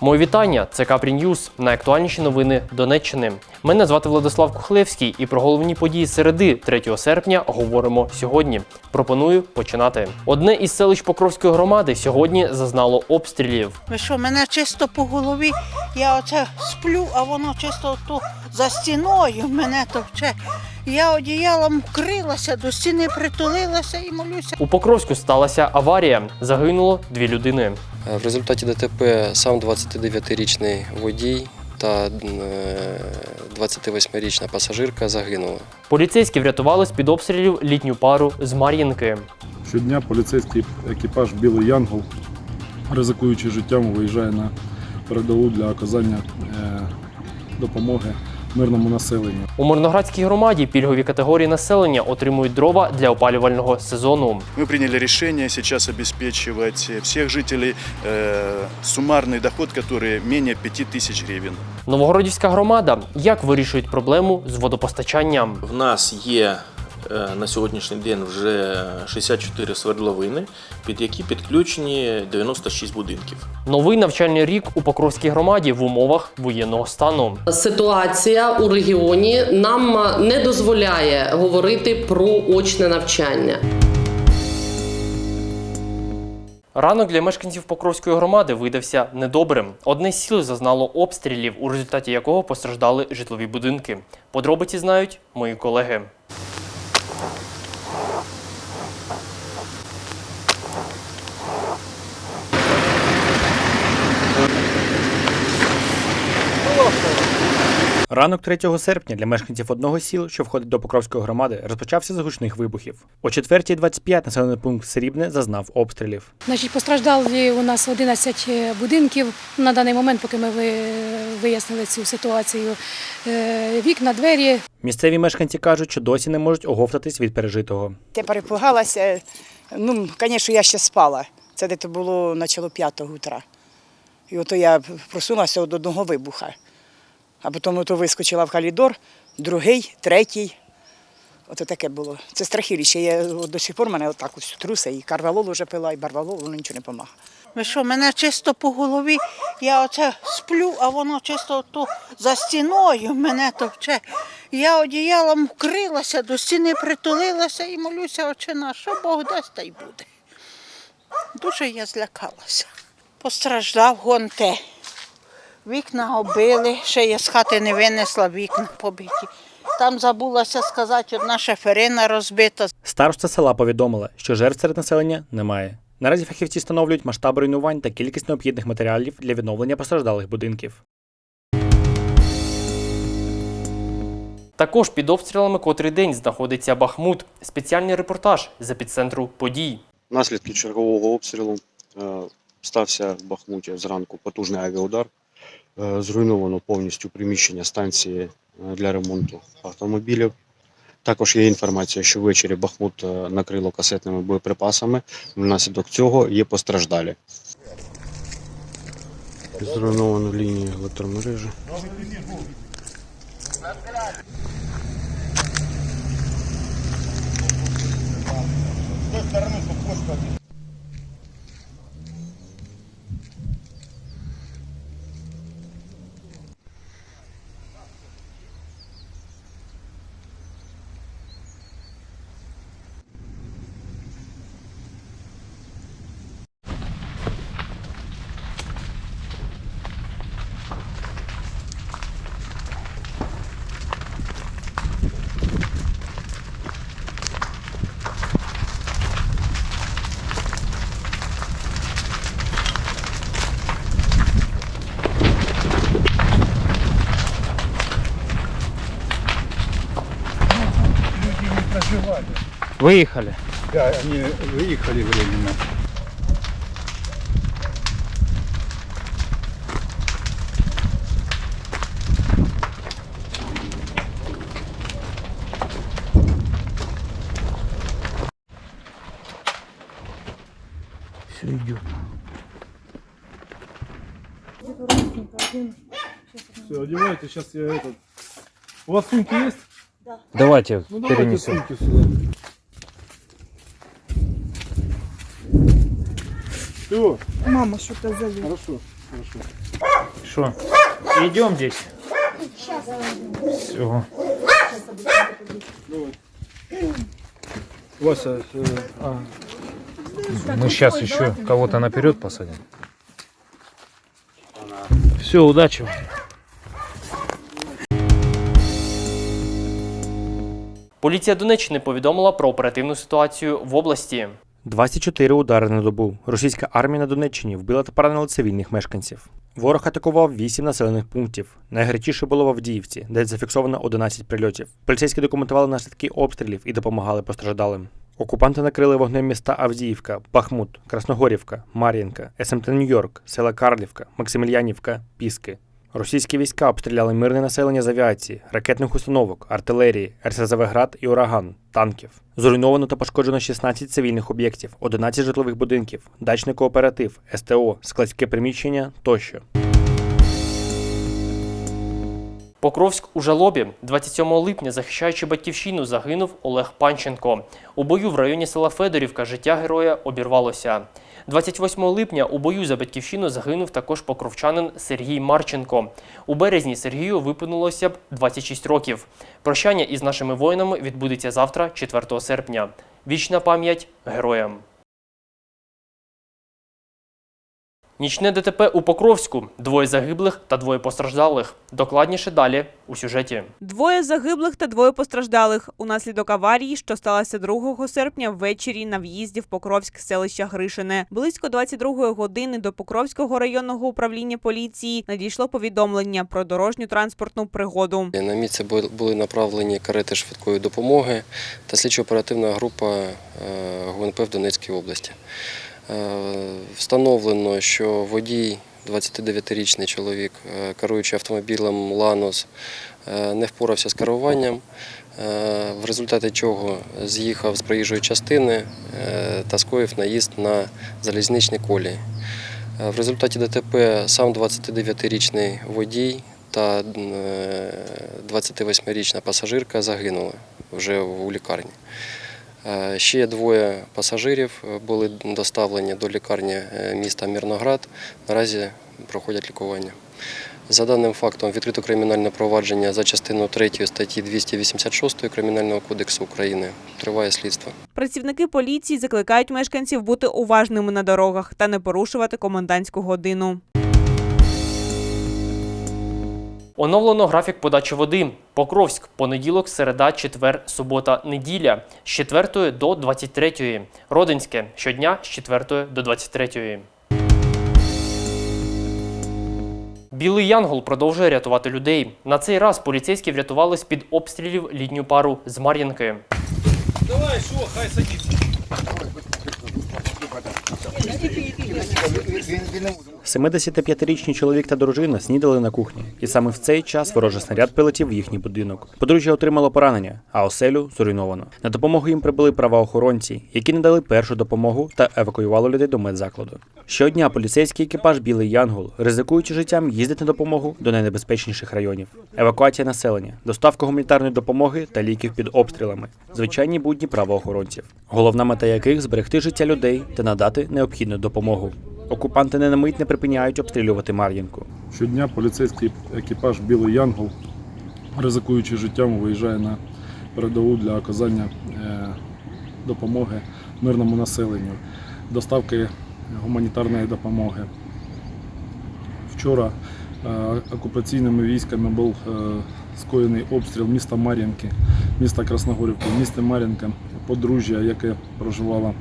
Мої вітання. Це Капрі Ньюз. Найактуальніші новини Донеччини. Мене звати Владислав Кухлевський, і про головні події середи 3 серпня говоримо сьогодні. Пропоную починати. Одне із селищ Покровської громади сьогодні зазнало обстрілів. Ви що, мене чисто по голові, я оце сплю, а воно чисто тут за стіною мене товче. Я одіялом вкрилася, до стіни притулилася і молюся. У Покровську сталася аварія. Загинуло дві людини. В результаті ДТП сам 29-річний водій та е, 28-річна пасажирка загинули. Поліцейські врятували з під обстрілів літню пару з Мар'їнки. Щодня поліцейський екіпаж Білий Янгол, ризикуючи життям, виїжджає на передову для оказання е, допомоги мирному населенню. У Мирноградській громаді пільгові категорії населення отримують дрова для опалювального сезону. Мы приняли решение сейчас обеспечивать всех жителей э, суммарный доход, который менее 5000 гривен. Новогородівська громада як вирішують проблему з водопостачанням? В нас є е, на сьогоднішній день вже 64 свердловини, під які підключені 96 будинків. Новий навчальний рік у Покровській громаді в умовах воєнного стану. Ситуація у регіоні нам не дозволяє говорити про очне навчання. Ранок для мешканців Покровської громади видався недобрим. Одне з сіл зазнало обстрілів, у результаті якого постраждали житлові будинки. Подробиці знають мої колеги. Ранок 3 серпня для мешканців одного сіл, що входить до Покровської громади, розпочався з гучних вибухів. О 4.25 населений пункт Срібне зазнав обстрілів. Значить, постраждали у нас 11 будинків. На даний момент, поки ми вияснили цю ситуацію, е, вікна, двері. Місцеві мешканці кажуть, що досі не можуть оговтатись від пережитого. Я перепугалася. Ну, звісно, я ще спала. Це десь було начало п'ятого утра. І ото я просунулася від одного вибуха. А потім ото вискочила в коридор, другий, третій. Ото таке було. Це страхіліще. Я до сих пор мене отак ось труса, і карвалол вже пила, і барвалол, воно нічого не допомагає. Ви що, мене чисто по голові, я оце сплю, а воно чисто тут за стіною мене товче. Я одіялом вкрилася, до стіни притулилася і молюся, очі на що Бог дасть, та й буде. Дуже я злякалася. Постраждав гонте. Вікна оббили, ще я з хати не винесла вікна побиті. Там забулася сказати, одна шеферина розбита. Староста села повідомила, що жертв серед населення немає. Наразі фахівці встановлюють масштаб руйнувань та кількість необхідних матеріалів для відновлення постраждалих будинків. Також під обстрілами котрий день знаходиться Бахмут. Спеціальний репортаж з епіцентру подій. Наслідки чергового обстрілу е, стався в Бахмуті зранку потужний авіаудар. Е, Зруйновано повністю приміщення станції е, для ремонту автомобілів. Також є інформація, що ввечері Бахмут е, накрило касетними боєприпасами. Внаслідок цього є постраждалі. Зруйновано лінії електромережі. Виїхали. Да, вони виїхали временно. Все, одевайте, сейчас я этот... У вас сумки есть? Давайте Ну давайте сумки сюда. Все, Мама, що ти завів? хорошо, хорошо. Что? Идем здесь. Все. Вася, а, Мы сейчас еще кого-то наперед посадим. Все, удачи. вам. Поліція Донеччини повідомила про оперативну ситуацію в області. 24 удари на добу. Російська армія на Донеччині вбила та поранила цивільних мешканців. Ворог атакував 8 населених пунктів. Найгарячіше було в Авдіївці, де зафіксовано 11 прильотів. Поліцейські документували наслідки обстрілів і допомагали постраждалим. Окупанти накрили вогнем міста Авдіївка, Бахмут, Красногорівка, Мар'їнка, СМТ Нью-Йорк, села Карлівка, Максимільянівка, Піски. Російські війська обстріляли мирне населення з авіації, ракетних установок, артилерії, РСЗВ «Град» і ураган, танків. Зруйновано та пошкоджено 16 цивільних об'єктів, 11 житлових будинків, дачний кооператив, СТО, складське приміщення тощо. Покровськ у жалобі 27 липня, захищаючи батьківщину, загинув Олег Панченко. У бою в районі села Федорівка життя героя обірвалося. 28 липня у бою за батьківщину загинув також покровчанин Сергій Марченко. У березні Сергію випинулося б 26 років. Прощання із нашими воїнами відбудеться завтра, 4 серпня. Вічна пам'ять героям. Нічне ДТП у Покровську. Двоє загиблих та двоє постраждалих. Докладніше далі у сюжеті. Двоє загиблих та двоє постраждалих унаслідок аварії, що сталося 2 серпня ввечері на в'їзді в Покровськ селища Гришине. Близько 22 години до Покровського районного управління поліції надійшло повідомлення про дорожню транспортну пригоду. На місце бу- були направлені карети швидкої допомоги та слідчо-оперативна група е, ГУНП в Донецькій області. Е, Встановлено, що водій, 29-річний чоловік, е, керуючи автомобілем Ланос, е, не впорався з керуванням, в результаті чого з'їхав з проїжджої частини та скоїв наїзд на залізничні колії. В результаті ДТП сам 29-річний водій та е, 28-річна пасажирка загинули вже у лікарні. Е, Ще двоє пасажирів е, були доставлені до лікарні е, міста Мірноград. Наразі проходять лікування. За даним фактом відкрито кримінальне провадження за частиною 3 статті 286 Кримінального кодексу України. Триває слідство. Працівники поліції закликають мешканців бути уважними на дорогах та не порушувати комендантську годину. Оновлено графік подачі води. Покровськ, понеділок, середа, четвер, субота, неділя з 4 до 23. Родинське щодня з 4 до 23. Білий Янгол продовжує рятувати людей. На цей раз поліцейські врятували з-під обстрілів літню пару з Мар'їнки. 75-річний чоловік та дружина снідали на кухні, і саме в цей час ворожий снаряд прилетів в їхній будинок. Подружжя отримало поранення, а оселю зруйновано. На допомогу їм прибули правоохоронці, які надали першу допомогу та евакуювали людей до медзакладу. Щодня поліцейський екіпаж Білий Янгол, ризикуючи життям, їздить на допомогу до найнебезпечніших районів. Евакуація населення, доставка гуманітарної допомоги та ліків під обстрілами, звичайні будні правоохоронців, головна мета яких зберегти життя людей та надати необхідну допомогу. Окупанти не на мить не припиняють обстрілювати Мар'їнку. щодня поліцейський екіпаж Білий Янгол, ризикуючи життям, виїжджає на передову для оказання е, допомоги мирному населенню, доставки гуманітарної допомоги. Вчора е, окупаційними військами був е, скоєний обстріл міста Мар'їнки, міста Красногорівки, в місті Мар'їнка, подружжя, яке проживало,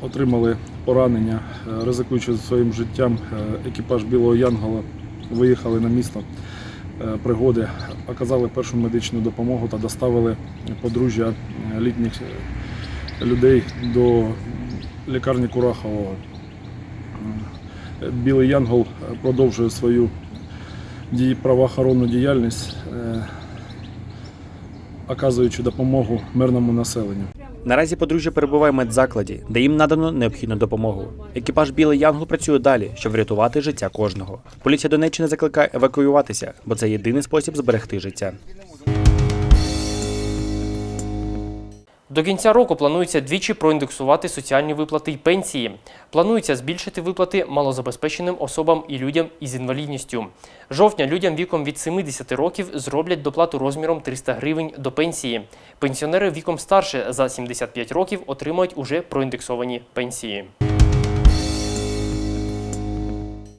отримали поранення, Е, ризикуючи своїм життям, е, екіпаж Білого Янгола виїхали на місто е, пригоди, оказали першу медичну допомогу та доставили подружжя е, літніх е, людей до лікарні Курахового. Е, Білий Янгол е, продовжує свою правоохоронну діяльність, е, оказуючи допомогу мирному населенню. Наразі подружжя перебуває в медзакладі, де їм надано необхідну допомогу. Екіпаж Білий Янгол працює далі, щоб врятувати життя кожного. Поліція Донеччини закликає евакуюватися, бо це єдиний спосіб зберегти життя. До кінця року планується двічі проіндексувати соціальні виплати й пенсії. Планується збільшити виплати малозабезпеченим особам і людям із інвалідністю. Жовтня людям віком від 70 років зроблять доплату розміром 300 гривень до пенсії. Пенсіонери віком старше за 75 років отримають уже проіндексовані пенсії.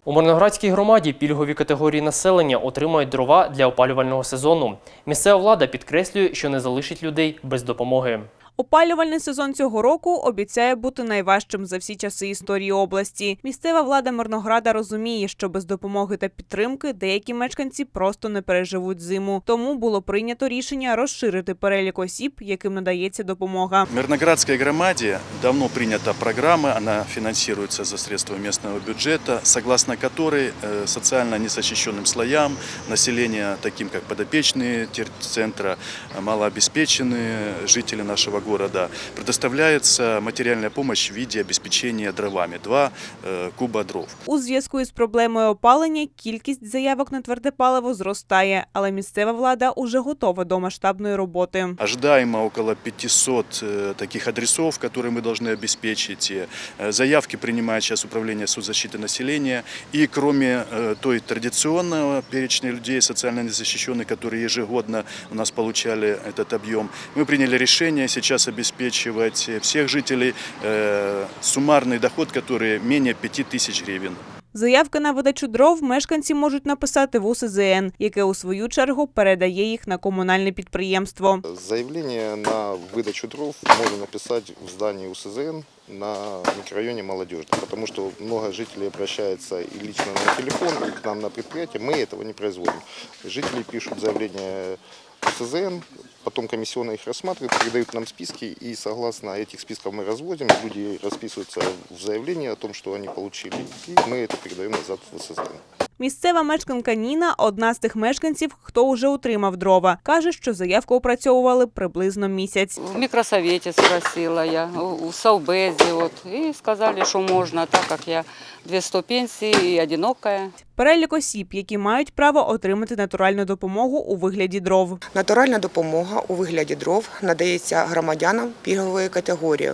У Мирноградській громаді пільгові категорії населення отримають дрова для опалювального сезону. Місцева влада підкреслює, що не залишить людей без допомоги. Опалювальний сезон цього року обіцяє бути найважчим за всі часи історії області. Місцева влада Мирнограда розуміє, що без допомоги та підтримки деякі мешканці просто не переживуть зиму. Тому було прийнято рішення розширити перелік осіб, яким надається допомога. В Мирноградской громаде давно принята программа, она финансируется за средства местного бюджета, согласно которой э, социально незащищенным слоям населения, таким как подопечные центра, малообеспеченные жители нашего города, предоставляется материальная помощь в виде обеспечения дровами. Два э, куба дров. У зв'язку із проблемою опалення кількість заявок на тверде паливо зростає, але місцева влада уже готова до масштабної роботи. Ожидаемо около 500 э, таких адресов, которые мы должны обеспечить. Э, Заявки принимает сейчас Управление соцзащиты населения. И кроме э, той традиционного перечня людей социально незащищенных, которые ежегодно у нас получали этот объем, мы приняли решение сейчас обеспечивать всех жителей э, суммарный доход, который менее 5000 гривен. Заявки на видачу дров мешканці можуть написати в УСЗН, яке у свою чергу передає їх на комунальне підприємство. Заявление на выдачу дров можно написать в здании УСЗН на микрорайоне Молодежный, потому что много жителей обращается и лично на телефон, и к нам на предприятие. Мы этого не производим. Жители пишут заявление в УСЗН, потом комиссионно их рассматривает, передают нам списки, и согласно этих списков мы разводим, люди расписываются в заявлении о том, что они получили, и мы это передаем назад в УСЗН. Місцева мешканка Ніна одна з тих мешканців, хто уже отримав дрова. Каже, що заявку опрацьовували приблизно місяць. В микросовете спросила я, у в Совбезе, вот, и сказали, что можно, так как я 200 пенсий и одинокая. Перелік осіб, які мають право отримати натуральну допомогу у вигляді дров. Натуральна допомога у вигляді дров надається громадянам пільгової категорії,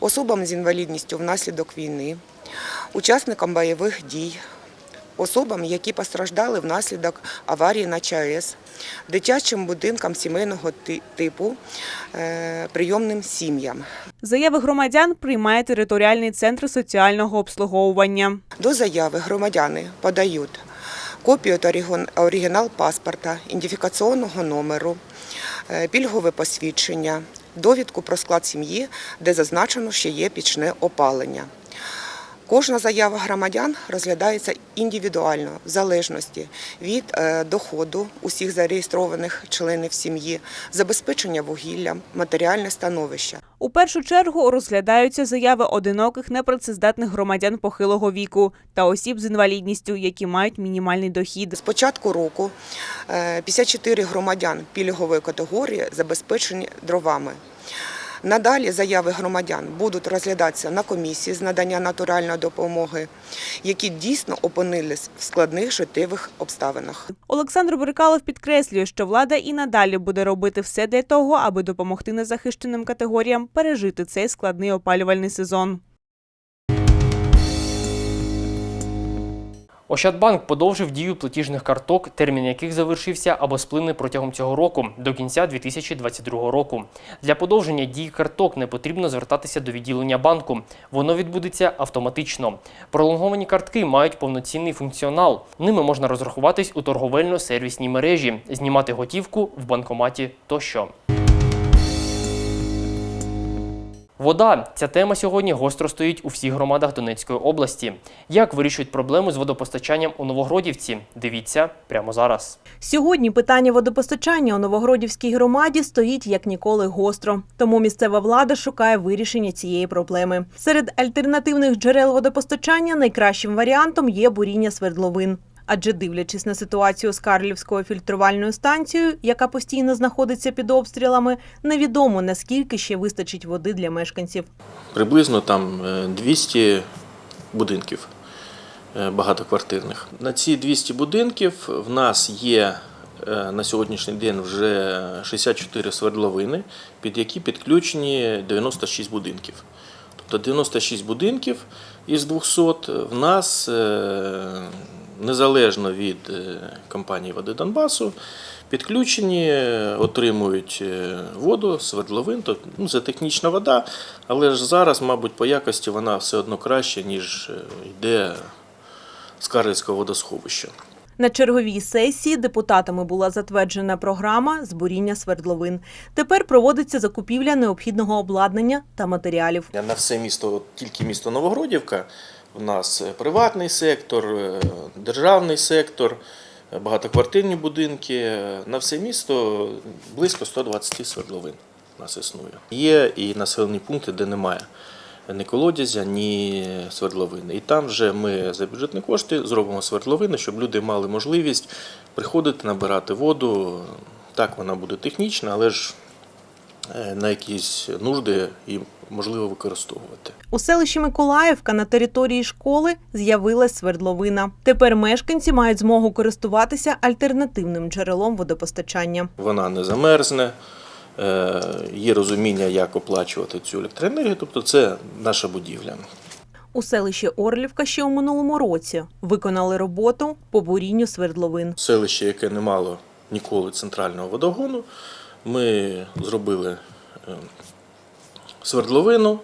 особам з інвалідністю внаслідок війни, учасникам бойових дій, особам, які постраждали внаслідок аварії на ЧАЕС, дитячим будинкам сімейного типу, е, прийомним сім'ям. Заяви громадян приймає територіальний центр соціального обслуговування. До заяви громадяни подають копію та оригінал паспорта, ідентифікаційного номеру, пільгове посвідчення, довідку про склад сім'ї, де зазначено, що є пічне опалення. Кожна заява громадян розглядається індивідуально в залежності від е, доходу усіх зареєстрованих членів сім'ї, забезпечення вугіллям, матеріальне становище. У першу чергу розглядаються заяви одиноких непрацездатних громадян похилого віку та осіб з інвалідністю, які мають мінімальний дохід. З початку року е, 54 громадян пільгової категорії забезпечені дровами. Надалі заяви громадян будуть розглядатися на комісії з надання натуральної допомоги, які дійсно опинились в складних життєвих обставинах. Олександр Брикалов підкреслює, що влада і надалі буде робити все для того, аби допомогти незахищеним категоріям пережити цей складний опалювальний сезон. Ощадбанк подовжив дію платіжних карток, термін яких завершився або сплине протягом цього року до кінця 2022 року. Для подовження дії карток не потрібно звертатися до відділення банку. Воно відбудеться автоматично. Пролонговані картки мають повноцінний функціонал. Ними можна розрахуватись у торговельно-сервісній мережі, знімати готівку в банкоматі тощо. Вода ця тема сьогодні гостро стоїть у всіх громадах Донецької області. Як вирішують проблему з водопостачанням у Новогродівці? Дивіться прямо зараз. Сьогодні питання водопостачання у Новогродівській громаді стоїть як ніколи гостро. Тому місцева влада шукає вирішення цієї проблеми. Серед альтернативних джерел водопостачання найкращим варіантом є буріння свердловин. Адже дивлячись на ситуацію з Карлівською фільтрувальною станцією, яка постійно знаходиться під обстрілами, невідомо наскільки ще вистачить води для мешканців. Приблизно там е, 200 будинків е, багатоквартирних. На ці 200 будинків в нас є е, на сьогоднішній день вже 64 свердловини, під які підключені 96 будинків. Тобто 96 будинків із 200 в нас е, незалежно від е, компанії Води Донбасу підключені, е, отримують е, воду, свердловин. Ну, це технічна вода, але ж зараз, мабуть, по якості вона все одно краще, ніж йде з Карлицького водосховища. На черговій сесії депутатами була затверджена програма збуріння свердловин. Тепер проводиться закупівля необхідного обладнання та матеріалів. На все місто, тільки місто Новогродівка, у нас е, приватний сектор, е, державний сектор, е, багатоквартирні будинки. На все місто близько 120 свердловин у нас існує. Є і населені пункти, де немає ні колодязя, ні свердловини. І там вже ми за бюджетні кошти зробимо свердловини, щоб люди мали можливість приходити, набирати воду. Так, вона буде технічна, але ж на якісь нужди і можливо використовувати. У селищі Миколаївка на території школи з'явилась свердловина. Тепер мешканці мають змогу користуватися альтернативним джерелом водопостачання. Вона не замерзне, е, є розуміння, як оплачувати цю електроенергію, тобто це наша будівля. У селищі Орлівка ще у минулому році виконали роботу по бурінню свердловин. Селище, яке не мало ніколи центрального водогону, ми зробили е, свердловину,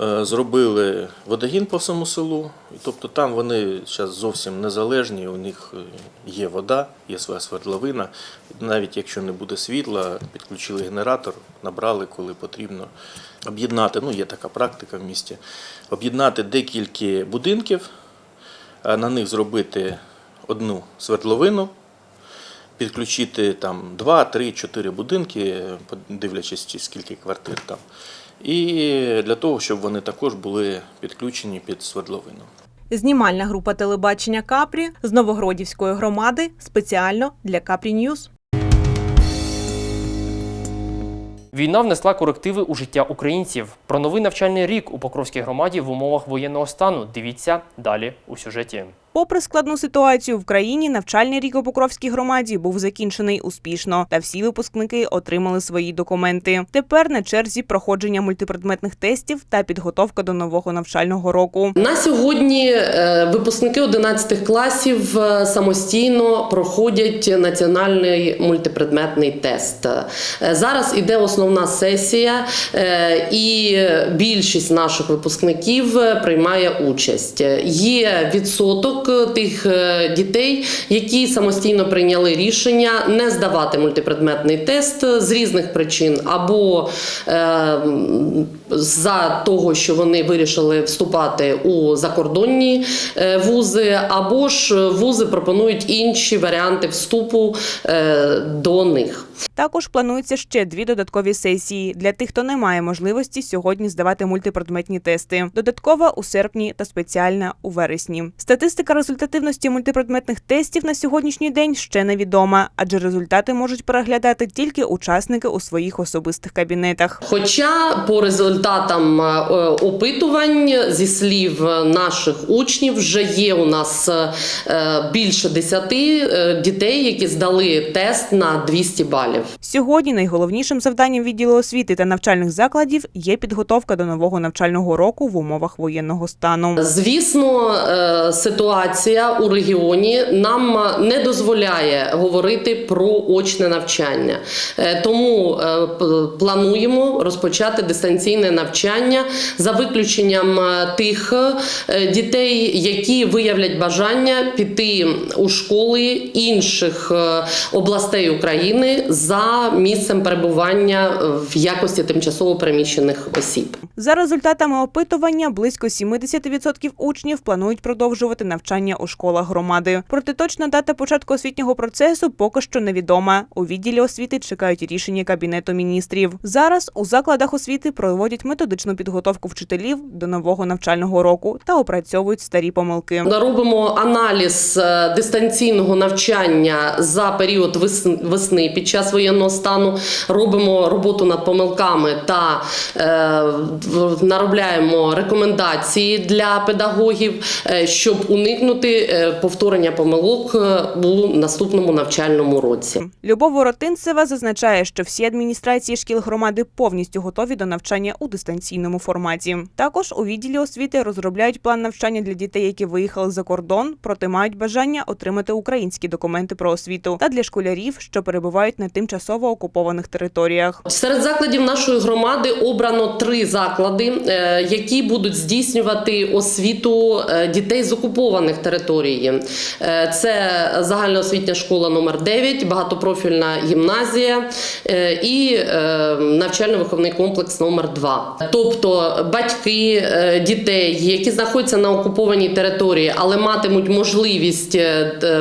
е, зробили водогін по всьому селу. Тобто там вони зараз зовсім незалежні, у них е, є вода, є своя свердловина. Навіть якщо не буде світла, підключили генератор, набрали, коли потрібно. Об'єднати, ну є така практика в місті, об'єднати декілька будинків, на них зробити одну свердловину, підключити там 2, 3, 4 будинки, дивлячись, чи скільки квартир там. І для того, щоб вони також були підключені під свердловину. Знімальна група телебачення Капрі з Новогродівської громади спеціально для Капрі Ньюз. Війна внесла корективи у життя українців. Про новий навчальний рік у Покровській громаді в умовах воєнного стану. Дивіться далі у сюжеті. Попри складну ситуацію в країні, навчальний рік у Покровській громаді був закінчений успішно, та всі випускники отримали свої документи. Тепер на черзі проходження мультипредметних тестів та підготовка до нового навчального року. На сьогодні е, випускники 11 класів е, самостійно проходять національний мультипредметний тест. Е, Зараз іде основна сесія, і більшість наших випускників приймає участь. Є відсоток тих е, дітей, які самостійно прийняли рішення не здавати мультипредметний тест з різних причин, або е, за того, що вони вирішили вступати у закордонні е, вузи, або ж вузи пропонують інші варіанти вступу е, до них. Також планується ще дві додаткові сесії для тих, хто не має можливості сьогодні здавати мультипредметні тести. Додаткова у серпні та спеціальна у вересні. Статистика результативності мультипредметних тестів на сьогоднішній день ще невідома, адже результати можуть переглядати тільки учасники у своїх особистих кабінетах. Хоча по результатам е, опитувань зі слів наших учнів вже є у нас е, більше 10 е, дітей, які здали тест на 200 балів. Сьогодні найголовнішим завданням відділу освіти та навчальних закладів є підготовка до нового навчального року в умовах воєнного стану. Звісно, е, ситуація у регіоні нам не дозволяє говорити про очне навчання, Е, тому е, плануємо розпочати дистанційне навчання за виключенням е, тих дітей, які виявлять бажання піти у школи інших областей України за місцем перебування в якості тимчасово переміщених осіб. За результатами опитування, близько 70% учнів планують продовжувати навчання у школах громади. Проте точна дата початку освітнього процесу поки що невідома. У відділі освіти чекають рішення кабінету міністрів. Зараз у закладах освіти проводять методичну підготовку вчителів до нового навчального року та опрацьовують старі помилки. Робимо аналіз е, дистанційного навчання за період вес- весни під час воєнного стану. Робимо роботу над помилками та е, наробляємо рекомендації для педагогів, е, щоб уникнути уникнути е, повторення помилок е, у наступному навчальному році. Любов Воротинцева зазначає, що всі адміністрації шкіл громади повністю готові до навчання у дистанційному форматі. Також у відділі освіти розробляють план навчання для дітей, які виїхали за кордон, проте мають бажання отримати українські документи про освіту та для школярів, що перебувають на тимчасово окупованих територіях. Серед закладів нашої громади обрано три заклади, е, які будуть здійснювати освіту дітей з окупованих територій. Е, Це загальноосвітня школа номер 9, багатопрофільна гімназія е, і е, навчально-виховний комплекс номер 2. Тобто батьки дітей, які знаходяться на окупованій території, але матимуть можливість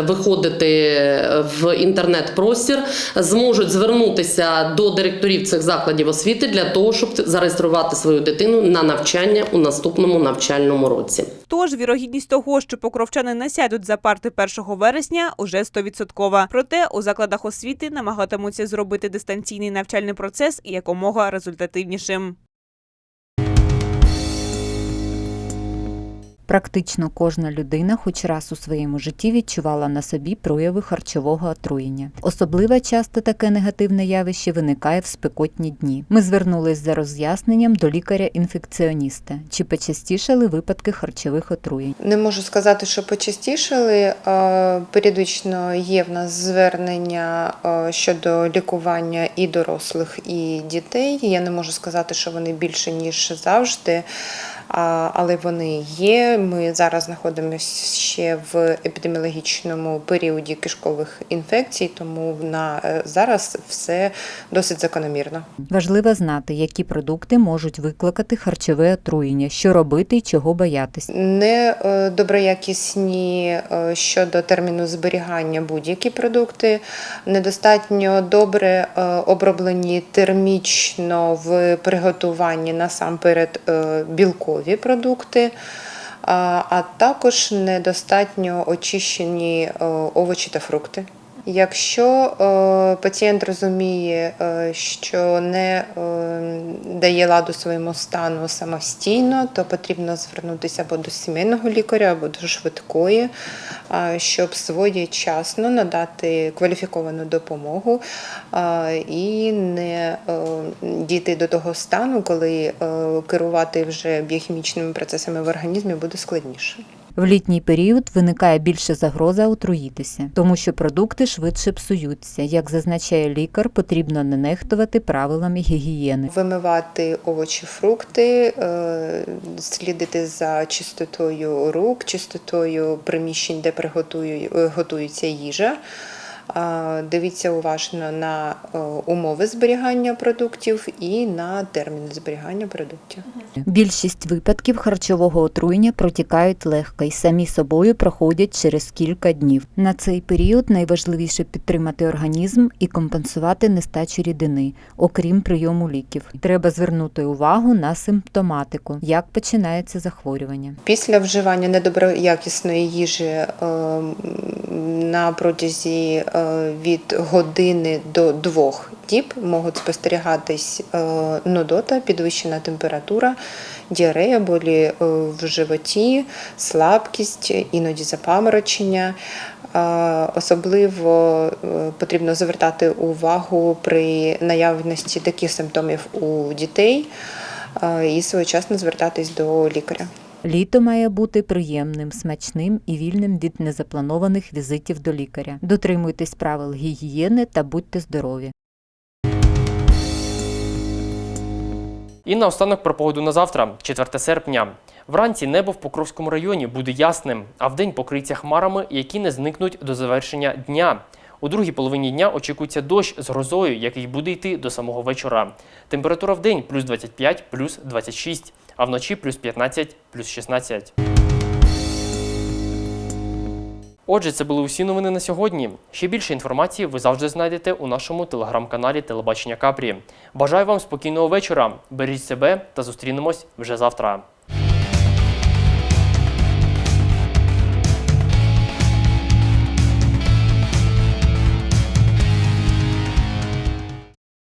виходити в інтернет-простір, зможуть звернутися до директорів цих закладів освіти для того, щоб зареєструвати свою дитину на навчання у наступному навчальному році. Тож вірогідність того, що покровчани не сядуть за парти 1 вересня, уже 100%. Проте у закладах освіти намагатимуться зробити дистанційний навчальний процес якомога результативнішим. Практично кожна людина хоч раз у своєму житті відчувала на собі прояви харчового отруєння. Особливо часто таке негативне явище виникає в спекотні дні. Ми звернулись за роз'ясненням до лікаря-інфекціоніста. Чи почастішали випадки харчових отруєнь? Не можу сказати, що почастішали. Періодично є в нас звернення щодо лікування і дорослих, і дітей. Я не можу сказати, що вони більше ніж завжди. Але вони є. Ми зараз знаходимося ще в епідеміологічному періоді кишкових інфекцій, тому на е, зараз все досить закономірно. Важливо знати, які продукти можуть викликати харчове отруєння, що робити і чого боятись. Не е, доброякісні е, щодо терміну зберігання будь-які продукти, недостатньо добре оброблені термічно в приготуванні насамперед е, білкові продукти. а а також недостатньо очищені е, овочі та фрукти. Якщо е, пацієнт розуміє, е, що не е, дає ладу своєму стану самостійно, то потрібно звернутися або до сімейного лікаря, або до швидкої, щоб своєчасно надати кваліфіковану допомогу і не дійти до того стану, коли керувати вже біохімічними процесами в організмі буде складніше. В літній період виникає більша загроза отруїтися, тому що продукти швидше псуються. Як зазначає лікар, потрібно не нехтувати правилами гігієни. Вимивати овочі, фрукти, е, слідити за чистотою рук, чистотою приміщень, де приготую- е, їжа. Дивіться уважно на е, умови зберігання продуктів і на терміни зберігання продуктів. Більшість випадків харчового отруєння протікають легко і самі собою проходять через кілька днів. На цей період найважливіше підтримати організм і компенсувати нестачу рідини, окрім прийому ліків. Треба звернути увагу на симптоматику, як починається захворювання. Після вживання недоброякісної їжі е, на протязі від години до двох діб можуть спостерігатись е, нудота, підвищена температура, діарея, болі е, в животі, слабкість, іноді запаморочення. Е, Особливо е, потрібно звертати увагу при наявності таких симптомів у дітей е, і своєчасно звертатись до лікаря. Літо має бути приємним, смачним і вільним від незапланованих візитів до лікаря. Дотримуйтесь правил гігієни та будьте здорові. І наостанок про погоду на завтра, 4 серпня. Вранці небо в Покровському районі буде ясним, а вдень покриється хмарами, які не зникнуть до завершення дня. У другій половині дня очікується дощ з грозою, який буде йти до самого вечора. Температура в день плюс 25, плюс 26, а вночі плюс 15, плюс 16. Отже, це були усі новини на сьогодні. Ще більше інформації ви завжди знайдете у нашому телеграм-каналі Телебачення Капрі. Бажаю вам спокійного вечора. Беріть себе та зустрінемось вже завтра.